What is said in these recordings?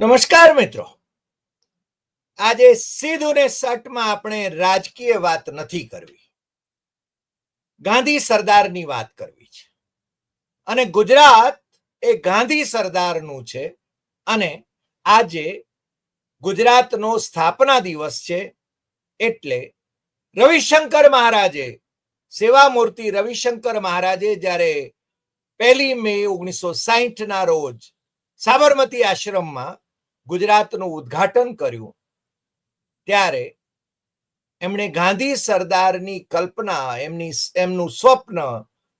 નમસ્કાર મિત્રો. આજે સીધું ને સટમાં આપણે રાજકીય વાત નથી કરવી. ગાંધી સરદારની વાત કરવી છે. અને ગુજરાત એ ગાંધી સરદારનું છે અને આજે ગુજરાતનો સ્થાપના દિવસ છે એટલે રવિશંકર મહારાજે સેવા મૂર્તિ રવિશંકર મહારાજે જ્યારે પહેલી મે ઓગણીસો સાહીઠ ના રોજ સાબરમતી આશ્રમમાં ગુજરાતનું ઉદ્ઘાટન કર્યું, ત્યારે એમણે ગાંધી સરદારની કલ્પના, એમની એમનું સ્વપ્ન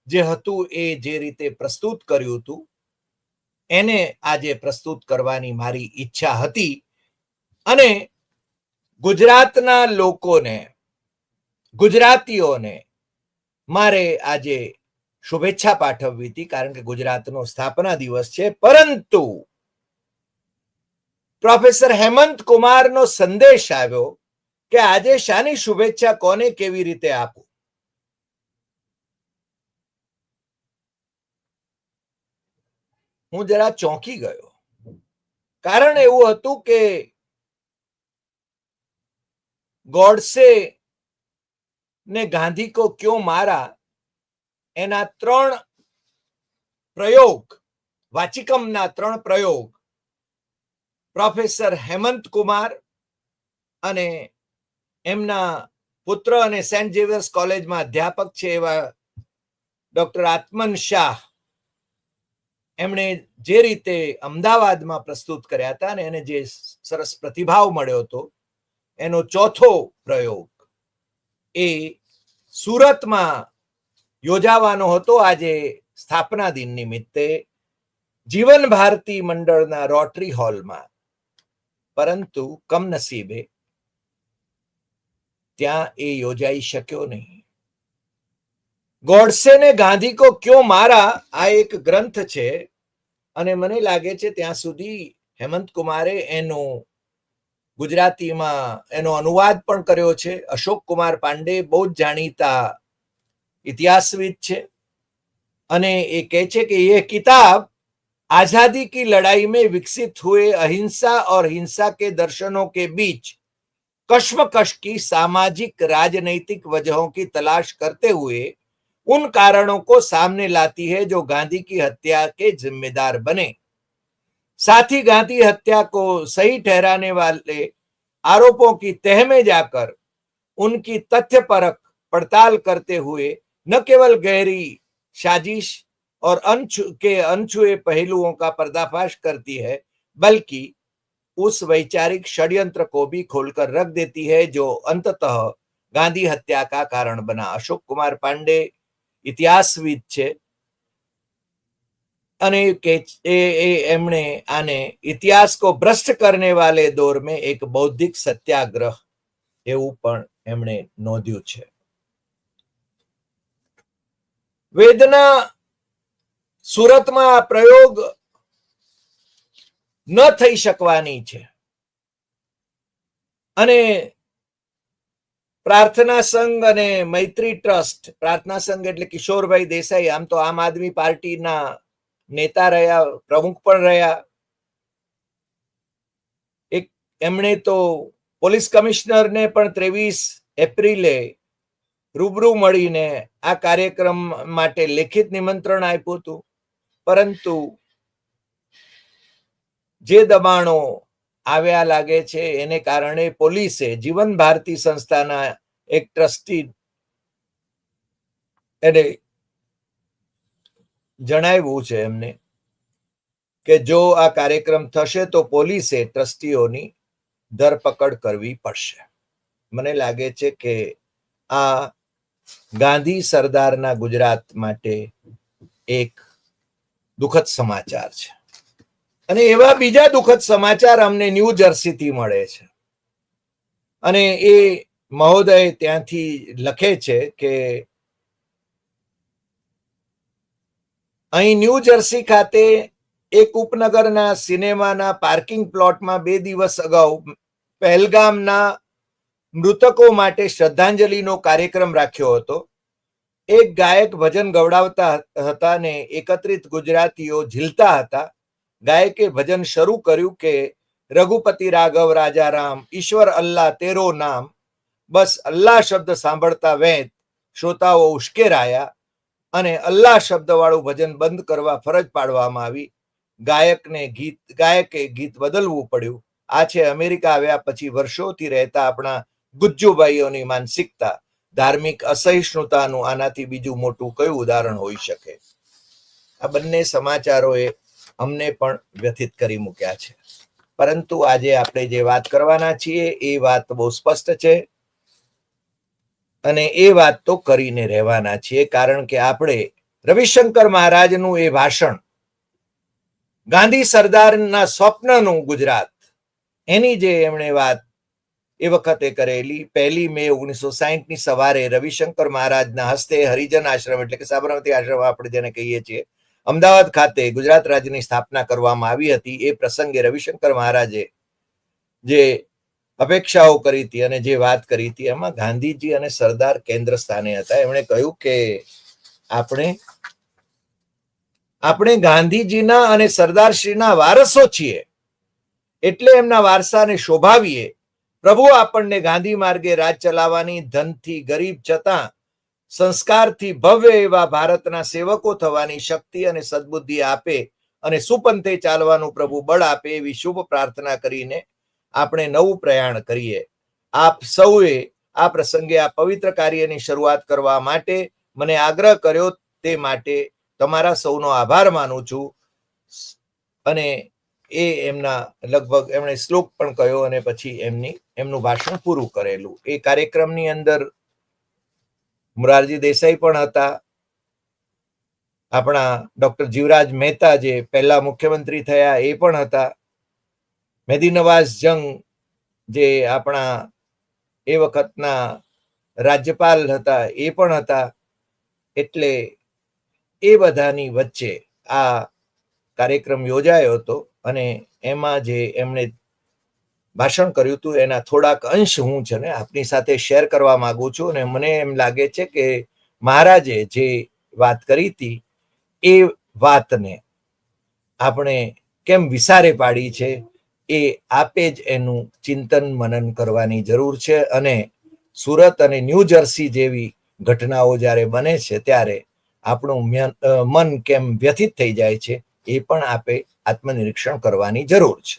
જે હતું એ જે રીતે પ્રસ્તુત કર્યું હતું, એને આજે પ્રસ્તુત કરવાની મારી ઈચ્છા હતી અને ગુજરાતના લોકોને, ગુજરાતીઓને મારે આજે શુભેચ્છા પાઠવવી હતી, કારણ કે ગુજરાતનો સ્થાપના દિવસ છે, પરંતુ પ્રોફેસર હેમંત કુમારનો સંદેશ આવ્યો કે આજે શાની શુભેચ્છા કોને કેવી રીતે આપું? હું જરા ચોંકી ગયો. કારણ એવું હતું કે ગોડસે ને ગાંધી કો ક્યો મારા એના ત્રણ પ્રયોગ, વાચિકમના ત્રણ પ્રયોગ પ્રોફેસર હેમંત કુમાર અને એમના પુત્ર અને સેન્ટ ઝેવિયર્સ કોલેજમાં અધ્યાપક છે એવા ડોક્ટર આત્મન શાહ. એમણે જે રીતે અમદાવાદમાં પ્રસ્તુત કર્યા હતા અને એને જે સરસ પ્રતિભાવ મળ્યો હતો, એનો ચોથો પ્રયોગ એ સુરતમાં યોજાવાનો હતો આજે સ્થાપના દિન નિમિત્તે જીવન ભારતી મંડળના રોટરી હોલમાં. પરંતુ કમનસીબે ત્યાં એ યોજાઈ શક્યો નહીં. ગોડસે ગાંધી કો ક્યો મારા? આ એક ગ્રંથ છે અને મને લાગે છે ત્યાં સુધી હેમંત કુમારે એનો ગુજરાતીમાં એનો અનુવાદ પણ કર્યો છે. અશોક કુમાર પાંડે બહુ જ જાણીતા ઇતિહાસવિદ છે અને એ કહે છે કે એ કિતાબ आजादी की लड़ाई में विकसित हुए अहिंसा और हिंसा के दर्शनों के बीच कश्मकश की सामाजिक राजनैतिक वजहों की तलाश करते हुए उन कारणों को सामने लाती है जो गांधी की हत्या के जिम्मेदार बने साथ ही गांधी हत्या को सही ठहराने वाले आरोपों की तह में जाकर उनकी तथ्य परक पड़ताल करते हुए न केवल गहरी साजिश और अनछु के अनछुए पहलुओं का पर्दाफाश करती है बल्कि उस वैचारिक षड्यंत्र को भी खोलकर रख देती है जो अंततः गांधी हत्या का कारण बना अशोक कुमार पांडे ઇતિહાસવિદ છે અને કે એમણે આને ઇતિહાસ કો ભ્રષ્ટ કરને વાલે દોર में એક બૌદ્ધિક સત્યાગ્રહ એવું પણ એમણે નોંધ્યું છે વેદના સુરતમાં આ પ્રયોગ ન થઈ શકવાની છે. અને પ્રાર્થના સંઘ અને મૈત્રી ટ્રસ્ટ, પ્રાર્થના સંઘ એટલે કિશોરભાઈ દેસાઈ, આમ તો આમ આદમી પાર્ટીના નેતા રહ્યા, પ્રમુખ પણ રહ્યા. એક એમણે તો પોલીસ કમિશનરને પણ ત્રેવીસ એપ્રિલે રૂબરૂ મળીને આ કાર્યક્રમ માટે લેખિત નિમંત્રણ આપ્યું હતું. પરંતુ જે દબાણો આવ્યા લાગે છે, એને કારણે પોલીસે જીવન ભારતી સંસ્થાના એક ટ્રસ્ટી એને જણાવ્યું છે એમને કે જો આ કાર્યક્રમ થશે તો પોલીસે ટ્રસ્ટીઓની ધરપકડ કરવી પડશે. મને લાગે છે કે આ ગાંધી સરદારના ગુજરાત માટે એક દુઃખદ સમાચાર છે. અને એવા બીજા દુઃખદ સમાચાર અમને ન્યૂ જર્સીથી મળે છે. અને એ મહોદય ત્યાંથી લખે છે કે અહીં ન્યૂ જર્સી ખાતે એક ઉપનગરના સિનેમાના પાર્કિંગ પ્લોટમાં બે દિવસ અગાઉ પહેલગામના મૃતકો માટે શ્રદ્ધાંજલિનો કાર્યક્રમ રાખ્યો હતો. એક ગાયક ભજન ગવડાવતા હતા ને એકત્રિત ગુજરાતીઓ ઝીલતા હતા. ગાયકે ભજન શરૂ કર્યું કે, રઘુપતિ રાઘવ, રાજા રામ, ઈશ્વર અલ્લાહ તેરો નામ. બસ અલ્લાહ શબ્દ સાંભળતા વેંત શ્રોતાઓ ઉશ્કેરાયા અને અલ્લાહ શબ્દ વાળું ભજન બંધ કરવા ફરજ પાડવામાં આવી. ગાયકને ગીત, ગાયકે ગીત બદલવું પડ્યું. આ છે અમેરિકા આવ્યા પછી વર્ષોથી રહેતા આપણા ગુજ્જુભાઈઓની માનસિકતા. ધાર્મિક અસહિષ્ણુતાનું આનાથી બીજું મોટું કયું ઉદાહરણ હોઈ શકે? આ બંને સમાચારોએ અમને પણ વ્યથિત કરી મૂક્યા છે. પરંતુ આજે આપણે જે વાત કરવાના છીએ, એ વાત બહુ સ્પષ્ટ છે અને એ વાત તો કરીને રહેવાના છીએ, કારણ કે આપણે રવિશંકર મહારાજનું એ ભાષણ, ગાંધી સરદારના સ્વપ્નનું ગુજરાત, એની જે એમણે વાત એ વખતે કરેલી પહેલી મે ઓગણીસો સાહીઠની સવારે રવિશંકર મહારાજના હસ્તે હરિજન આશ્રમ એટલે કે સાબરમતી આશ્રમ આપણે જેને કહીએ છીએ, અમદાવાદ ખાતે ગુજરાત રાજ્યની સ્થાપના કરવામાં આવી હતી. એ પ્રસંગે રવિશંકર મહારાજે જે અપેક્ષાઓ કરી હતી અને જે વાત કરી હતી, એમાં ગાંધીજી અને સરદાર કેન્દ્ર સ્થાને હતા. એમણે કહ્યું કે આપણે આપણે ગાંધીજીના અને સરદારશ્રીના વારસો છીએ. એટલે એમના વારસાને શોભાવીએ. પ્રભુ આપણને ગાંધી માર્ગે રાજ ચલાવવાની ધનથી ગરીબ છતાં સંસ્કારથી ભવ્ય એવા ભારતના સેવકો થવાની શક્તિ અને સદબુદ્ધિ આપે અને સુપંથે ચાલવાનું પ્રભુ બળ આપે એવી શુભ પ્રાર્થના કરીને આપણે નવું પ્રયાણ કરીએ. આપ સૌએ આ પ્રસંગે આ પવિત્ર કાર્યની શરૂઆત કરવા માટે મને આગ્રહ કર્યો તે માટે તમારા સૌનો આભાર માનું છું. અને એ એમના લગભગ એમણે શ્લોક પણ કહ્યો અને પછી એમની, એમનું ભાષણ પૂરું કરેલું. એ કાર્યક્રમની અંદર મોરારજી દેસાઈ પણ હતા. આપણા ડોક્ટર જીવરાજ મહેતા જે પહેલા મુખ્યમંત્રી થયા એ પણ હતા. મેદી નવાઝ જંગ જે આપણા એ વખતના રાજ્યપાલ હતા એ પણ હતા. એટલે એ બધાની વચ્ચે આ કાર્યક્રમ યોજાયો હતો. અને એમાં જે એમણે ભાષણ કર્યું હતું, એના થોડાક અંશ હું છે ને આપની સાથે શેર કરવા માંગુ છું અને મને એમ લાગે છે કે મહારાજે જે વાત કરી હતી, એ વાતને આપણે કેમ વિસારે પાડી છે, એ આપે જ એનું ચિંતન મનન કરવાની જરૂર છે અને સુરત અને ન્યૂ જર્સી જેવી ઘટનાઓ જ્યારે બને છે, ત્યારે આપણું મન કેમ વ્યથિત થઈ જાય છે, એ પણ આપે આત્મનિરીક્ષણ કરવાની જરૂર છે.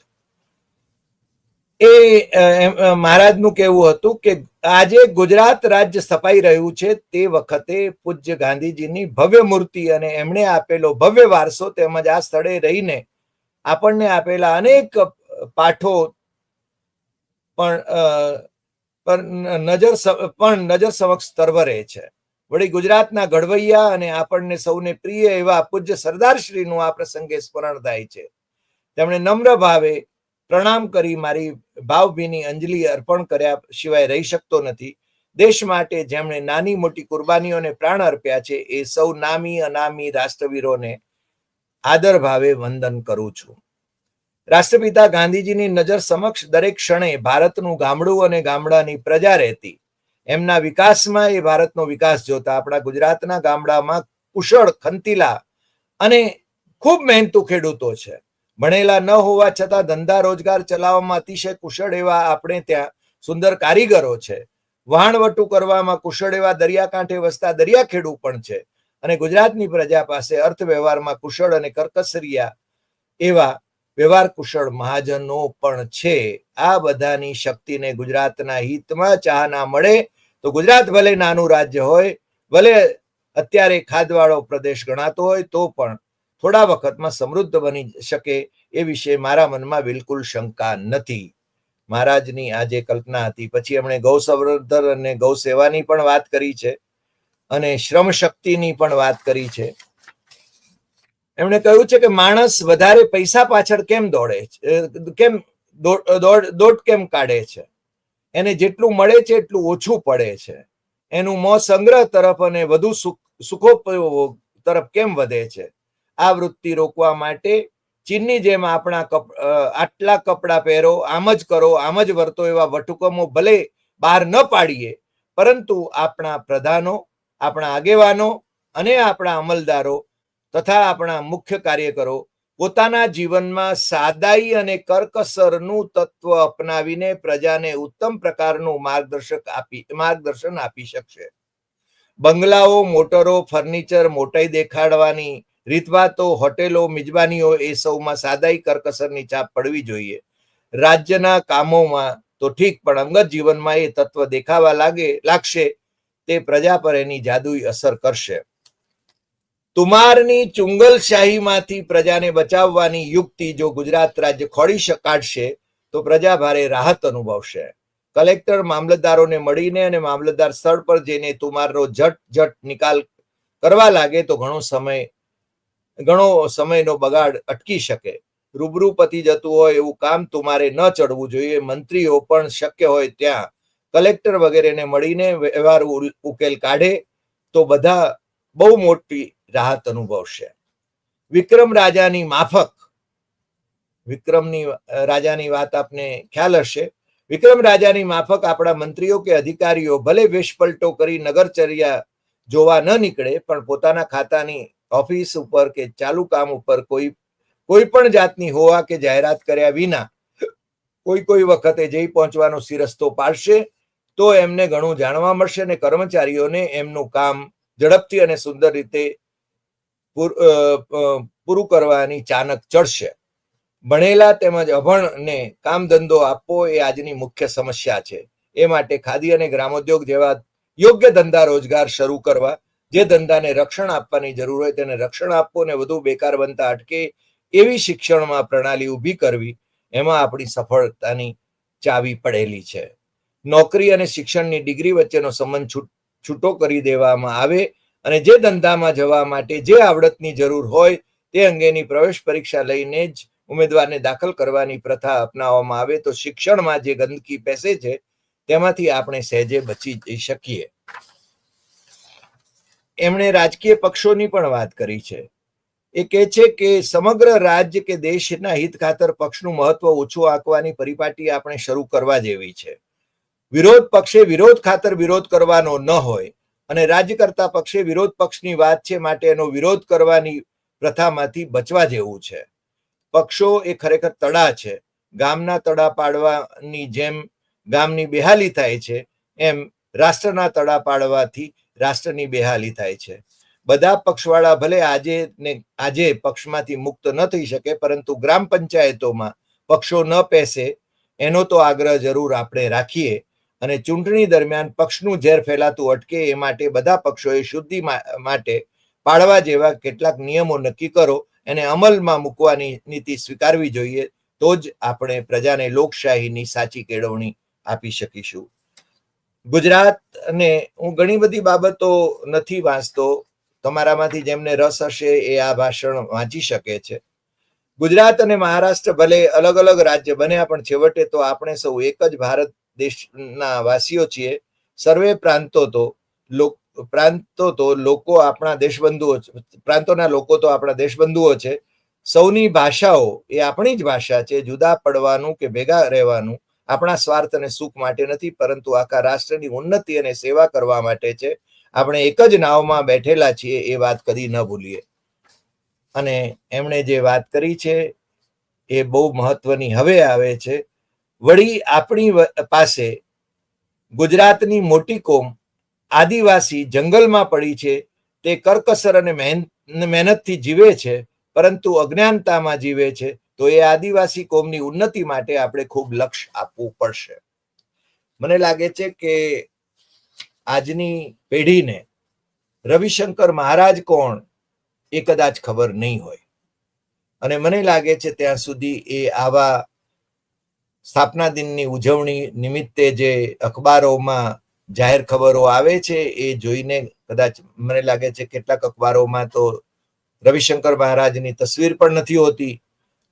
એ મહારાજનું કહેવું હતું કે આજે ગુજરાત રાજ્ય સ્થપાઈ રહ્યું છે તે વખતે પૂજ્ય ગાંધીજીની ભવ્ય મૂર્તિ અને એમણે આપેલો ભવ્ય વારસો તેમજ આ સ્થળે રહીને આપણને આપેલા અનેક પાઠો પણ નજર પણ નજર સમક્ષ તરવરે છે. વળી ગુજરાતના ઘડવૈયા અને આપણને સૌને પ્રિય એવા પૂજ્ય સરદારશ્રીનું આ પ્રસંગે સ્મરણ થાય છે. તેમણે નમ્ર ભાવે પ્રણામ કરી મારી ભાવભીની અંજલિ અર્પણ કર્યા સિવાય રહી શકતો નથી. દેશ માટે જેમણે નાની મોટી કુરબાનીઓને પ્રાણ અર્પ્યા છે, એ સૌ નામી અનામી રાષ્ટ્રવીરોને આદર ભાવે વંદન કરું છું. રાષ્ટ્રપિતા ગાંધીજીની નજર સમક્ષ દરેક ક્ષણે ભારતનું ગામડું અને ગામડાની પ્રજા રહેતી. એમના વિકાસમાં એ ભારતનો વિકાસ જોતા આપણા ગુજરાતના ગામડામાં કુશળ ખંતીલા અને ખૂબ મહેનતુ ખેડૂતો છે. ભણેલા ન હોવા છતાં ધંધા રોજગાર ચલાવવામાં અતિશય કુશળ એવા આપણે ત્યાં સુંદર કારીગરો છે. વહાણવટું કરવામાં કુશળ એવા દરિયાકાંઠે વસતા દરિયા ખેડૂ પણ છે અને ગુજરાતની પ્રજા પાસે અર્થ વ્યવહારમાં કુશળ અને કરકસરિયા એવા વ્યવહાર કુશળ મહાજનો પણ છે. આ બધાની શક્તિને ગુજરાતના હિતમાં ચાહના મળે તો ગુજરાત ભલે નાનું રાજ્ય હોય, ભલે અત્યારે ખાદવાળો પ્રદેશ ગણાતો હોય, તો પણ થોડા વખતમાં સમૃદ્ધ બની શકે એ વિશે મારા મનમાં બિલકુલ શંકા નથી. મહારાજની આ જે કલ્પના હતી, પછી એમણે ગૌ સંવર્ધન અને ગૌ સેવાની પણ વાત કરી છે અને શ્રમ શક્તિની પણ વાત કરી છે. એમણે કહ્યું છે કે માણસ વધારે પૈસા પાછળ કેમ દોડે છે કેમ દોડ કેમ કાઢે છે? એને જેટલું મળે છે એટલું ઓછું પડે છે. એનું મોં સંગ્રહ તરફ અને વધુ સુખોપયોગ તરફ કેમ વધે છે? આ વૃત્તિ રોકવા માટે ચીનની જેમ આપણા આટલા કપડાં પહેરો, આમ જ કરો, આમ જ વર્તો એવા વટુકમો ભલે બહાર ન પાડીએ, પરંતુ આપણા પ્રધાનો, આપણા આગેવાનો અને આપણા અમલદારો તથા આપણા મુખ્ય કાર્યકરો પોતાના જીવનમાં સાદાઈ અને કરકસરનું તત્વ અપનાવીને પ્રજાને ઉત્તમ પ્રકારનું માર્ગદર્શક આપી, માર્ગદર્શન આપી શકશે. બંગલાઓ, મોટરો, ફર્નિચર મોટાઈ દેખાડવાની, રીતવાતો હોટેલો, મિજબાનીઓ એ સૌમાં સાદાઈ કરકસરની છાપ પડવી જોઈએ. રાજ્યના કામોમાં તો ઠીક, પણ અંગત જીવનમાં એ તત્વ દેખાવા લાગે, લાગશે, તે પ્રજા પર એની જાદુઈ અસર કરશે. તુમારની ચુંગલશાહીમાંથી પ્રજાને બચાવવાની યુક્તિ જો ગુજરાત રાજ્ય ખોડી શ- કાઢશે, તો પ્રજા ભારે રાહત અનુભવશે. કલેક્ટર મામલતદારોને મળીને અને મામલતદાર સ્થળ પર જઈને તુમારનો ઝટ ઝટ નિકાલ કરવા લાગે તો ઘણો સમય, ઘણો સમયનો બગાડ અટકી શકે. રૂબરૂ પતી જતું હોય એવું કામ તુમારે ન ચડવું જોઈએ, મંત્રીઓ પણ શક્ય હોય ત્યાં. કલેક્ટર વગેરેને મળીને વ્યવહાર ઉકેલ કાઢે તો બધા બહુ મોટી રાહત અનુભવશે. વિક્રમ રાજાની માફક, વિક્રમની રાજાની વાત આપને ખ્યાલ હશે. વિક્રમ રાજાની માફક આપણા મંત્રીઓ કે અધિકારીઓ ભલે વેશપલટો કરી નગરચર્યા જોવા ન નીકળે, પણ પોતાના ખાતાની ઓફિસ ઉપર કે ચાલુ કામ ઉપર કોઈ કોઈ પણ જાતની હોવા કે જાહેરાત કર્યા વિના કોઈ કોઈ વખતે જઈ પહોંચવાનો સિરસ્તો પાડશે, તો એમને ઘણું જાણવા મળશે અને કર્મચારીઓને એમનું કામ ઝડપથી અને સુંદર રીતે પૂર- કરવાની ચાનક ચડશે. ભણેલા તેમજ અભણને કામ ધંધો આપવો એ આજની મુખ્ય સમસ્યા છે. એ માટે ખાદી અને ગ્રામોદ્યોગ જેવા યોગ્ય ધંધા રોજગાર શરૂ કરવા, જે ધંધાને રક્ષણ આપવાની જરૂર હોય તેને રક્ષણ આપવું અને વધુ બેકાર બનતા અટકે એવી શિક્ષણમાં પ્રણાલી ઊભી કરવી, એમાં આપણી સફળતાની ચાવી પડેલી છે. નોકરી અને શિક્ષણની ડિગ્રી વચ્ચેનો સંબંધ છૂટો કરી દેવામાં આવે અને જે ધંધામાં જવા માટે જે આવડતની જરૂર હોય તે અંગેની પ્રવેશ પરીક્ષા લઈને જ ઉમેદવારને દાખલ કરવાની પ્રથા અપનાવવામાં આવે તો શિક્ષણમાં જે ગંદકી પેસે છે, તેમાંથી આપણે સહેજે બચી જઈ શકીએ. એમણે રાજકીય પક્ષોની પણ વાત કરી છે. એ કહે છે કે સમગ્ર રાજ્ય કે દેશના હિત ખાતર પક્ષનું મહત્વ ઓછું આંકવાની પરિપાટી આપણે શરૂ કરવા જેવી છે. વિરોધ પક્ષે વિરોધ ખાતર વિરોધ કરવાનો ન હોય અને રાજ્ય કરતા પક્ષે વિરોધ પક્ષની વાત છે માટે એનો વિરોધ કરવાની પ્રથામાંથી બચવા જેવું છે. પક્ષો એ ખરેખર તડા છે. ગામના તડા પાડવાની જેમ ગામની બેહાલી થાય છે, એમ રાષ્ટ્રના તડા પાડવાથી રાષ્ટ્રની બેહાલી થાય છે. બધા પક્ષવાળા ભલે આજે ને આજે પક્ષમાંથી મુક્ત ન થઈ શકે, પરંતુ ગ્રામ પંચાયતોમાં પક્ષો ન પેસે, એનો તો આગ્રહ જરૂર આપણે રાખીએ. અને ચૂંટણી દરમિયાન પક્ષનું ઝેર ફેલાતું અટકે એ માટે બધા પક્ષોએ શુદ્ધિ માટે પાળવા જેવા કેટલાક નિયમો નક્કી કરો એને અમલમાં મૂકવાની નીતિ સ્વીકારવી જોઈએ તો જ આપણે પ્રજાને લોકશાહીની સાચી કેળવણી આપી શકીશું. ગુજરાત અને હું ઘણી બધી બાબતો નથી વાંચતો, તમારામાંથી જેમને રસ હશે એ આ ભાષણ વાંચી શકે છે. ગુજરાત અને મહારાષ્ટ્ર ભલે અલગ અલગ રાજ્ય બન્યા પણ છેવટે તો આપણે સૌ એક જ ભારત દેશના વાસીઓ છીએ, સર્વે પ્રાંતો તો પ્રાંતો તો લોકો આપણા દેશબંધુઓ પ્રાંતોના લોકો તો આપણા દેશબંધુઓ છે. સૌની ભાષાઓ એ આપણી જ ભાષા છે, જુદા પડવાનું કે ભેગા રહેવાનું આપણા સ્વાર્થ અને સુખ માટે નથી, પરંતુ આખા રાષ્ટ્રની ઉન્નતિ અને સેવા કરવા માટે છે. આપણે એક જ નાવમાં બેઠેલા છીએ એ વાત કદી ન ભૂલીએ. અને એમણે જે વાત કરી છે, એ બહુ મહત્વની હવે આવે છે. વળી આપણી પાસે ગુજરાતની મોટી કોમ આદિવાસી જંગલમાં પડી છે, તે કરકસર અને મહેનત મહેનતથી જીવે છે, પરંતુ અજ્ઞાનતામાં જીવે છે, તો એ આદિવાસી કોમની ઉન્નતિ માટે આપણે ખૂબ લક્ષ્ય આપવું પડશે. મને લાગે છે કે આજની પેઢીને રવિશંકર મહારાજ કોણ એ કદાચ ખબર નહીં હોય. અને મને લાગે છે ત્યાં સુધી એ આવા સ્થાપના દિનની ઉજવણી નિમિત્તે જે અખબારોમાં જાહેર ખબરો આવે છે, એ જોઈને કદાચ મને લાગે છે કેટલાક અખબારોમાં તો રવિશંકર મહારાજની તસવીર પણ નથી હોતી.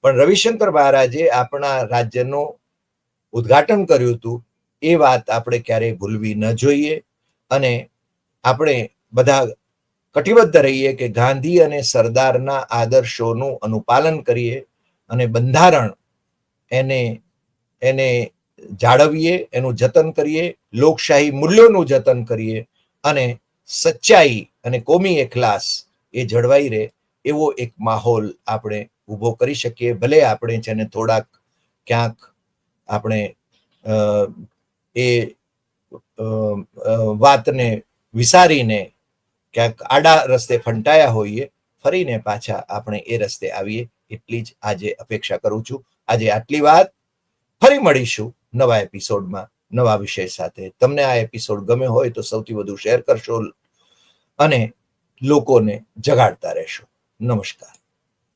પણ રવિશંકર મહારાજે આપણા રાજ્યનું ઉદ્ઘાટન કર્યું હતું. એ વાત આપણે ક્યારેય ભૂલવી ન જોઈએ અને આપણે બધા કટિબદ્ધ રહીએ કે ગાંધી અને સરદારના આદર્શોનું અનુપાલન કરીએ અને બંધારણ એને એને જાળવીએ, એનું જતન કરીએ, લોકશાહી મૂલ્યોનું જતન કરીએ અને સચ્ચાઈ અને કોમી એખલાસ એ જળવાઈ રહે એવો એક માહોલ આપણે ઊભો કરી શકીએ. ભલે આપણે છે ને થોડાક ક્યાંક આપણે એ વાતને વિસારીને ક્યાંક આડા રસ્તે ફંટાયા હોઈએ, ફરીને પાછા આપણે એ રસ્તે આવીએ. એટલી જ આજે અપેક્ષા કરું છું. આજે આટલી વાત. ફરી મળીશું નવા એપિસોડમાં નવા વિષય સાથે. તમને આ એપિસોડ ગમ્યો હોય તો સૌથી વધુ શેર કરશો અને લોકોને જગાડતા રહેશો. નમસ્કાર.